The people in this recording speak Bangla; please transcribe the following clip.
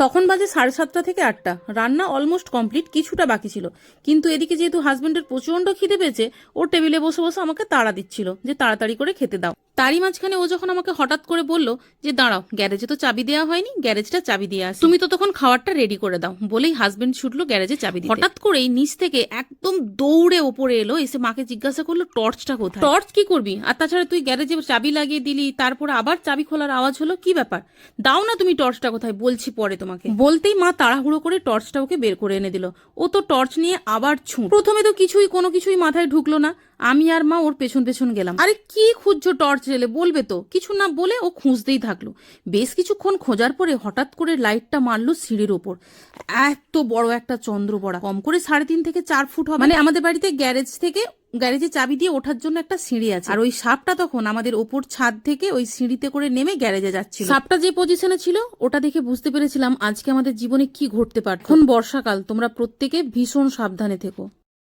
তখন বাজে সাড়ে সাতটা থেকে আটটা। রান্না অলমোস্ট কমপ্লিট কিছুটা বাকি ছিল। কিন্তু এদিকে যেহেতু হাজবেন্ডের প্রচণ্ড খিদে পেয়েছে, ওর টেবিলে বসে বসে আমাকে তাড়া দিচ্ছিল যে তাড়াতাড়ি করে খেতে দাও। তারই মাঝখানে ও যখন আমাকে হঠাৎ করে বলল যে, দাঁড়াও, গ্যারেজে তো চাবি দেওয়া হয়নি, গ্যারেজটা চাবি দিয়ে আস। তুমি তো তখন খাবারটা রেডি করে দাও, বলেই হাজবেন্ড ছুটলো গ্যারেজে চাবি দিতে। হঠাৎ করেই নিচ থেকে একদম দৌড়ে ওপরে এলো, এসে মাকে জিজ্ঞাসা করল, টর্চটা কোথায়? টর্চ কি করবি? আর তাছাড়া তুই গ্যারেজে চাবি লাগিয়ে দিলি, তারপরে আবার চাবি খোলার আওয়াজ হলো, কি ব্যাপার? দাও না তুমি টর্চটা কোথায়, বলছি পরে তোমাকে। বলতেই মা তাড়াহুড়ো করে টর্চটা ওকে বের করে এনে দিল। ও তো টর্চ নিয়ে আবার ছুঁ। প্রথমে তো কিছুই, কোনো কিছুই মাথায় ঢুকলো না। আমি আর মা ওর পেছন পেছন গেলাম। আরে কি খুঁজছো টর্চ রেলে বলবে তো, কিছু না বলে ও খুঁজতেই থাকল। বেশ কিছুক্ষণ খোঁজার পরে হঠাৎ করে লাইটটা মারলো সিঁড়ির ওপর। এত বড় একটা চন্দ্র চন্দ্রবড়া। কম করে সাড়ে তিন থেকে চার ফুট হবে। মানে আমাদের বাড়িতে গ্যারেজ থেকে গ্যারেজে চাবি দিয়ে ওঠার জন্য একটা সিঁড়ি আছে। আর ওই সাপটা তখন আমাদের ওপর ছাদ থেকে ওই সিঁড়িতে করে নেমে গ্যারেজে যাচ্ছিল। সাপটা যে পজিশনে ছিল, ওটা দেখে বুঝতে পেরেছিলাম আজকে আমাদের জীবনে কি ঘটতে পারে এখন বর্ষাকাল, তোমরা প্রত্যেকে ভীষণ সাবধানে থেকো।